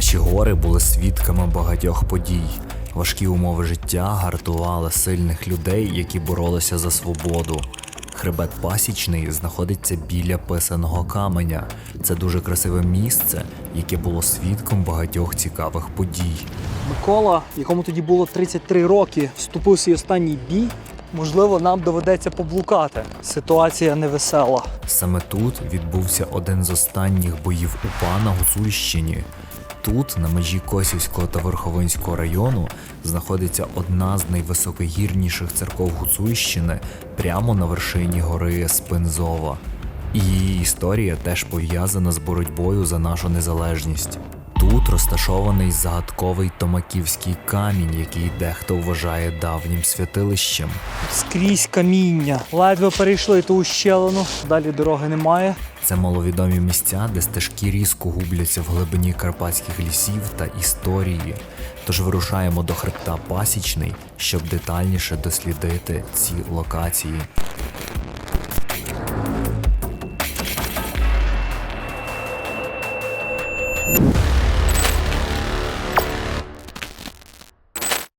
Наші гори були свідками багатьох подій. Важкі умови життя гартували сильних людей, які боролися за свободу. Хребет Пасічний знаходиться біля писаного каменя. Це дуже красиве місце, яке було свідком багатьох цікавих подій. Микола, якому тоді було 33 роки, вступив свій останній бій. Можливо, нам доведеться поблукати. Ситуація невесела. Саме тут відбувся один з останніх боїв УПА на Гуцульщині. Тут, на межі Косівського та Верховинського району, знаходиться одна з найвисокогірніших церков Гуцульщини прямо на вершині гори Спинзова. І її історія теж пов'язана з боротьбою за нашу незалежність. Тут розташований загадковий Томаківський камінь, який дехто вважає давнім святилищем. Скрізь каміння. Ледве перейшли ту ущелину, далі дороги немає. Це маловідомі місця, де стежки різко губляться в глибині карпатських лісів та історії. Тож вирушаємо до хребта Пасічний, щоб детальніше дослідити ці локації.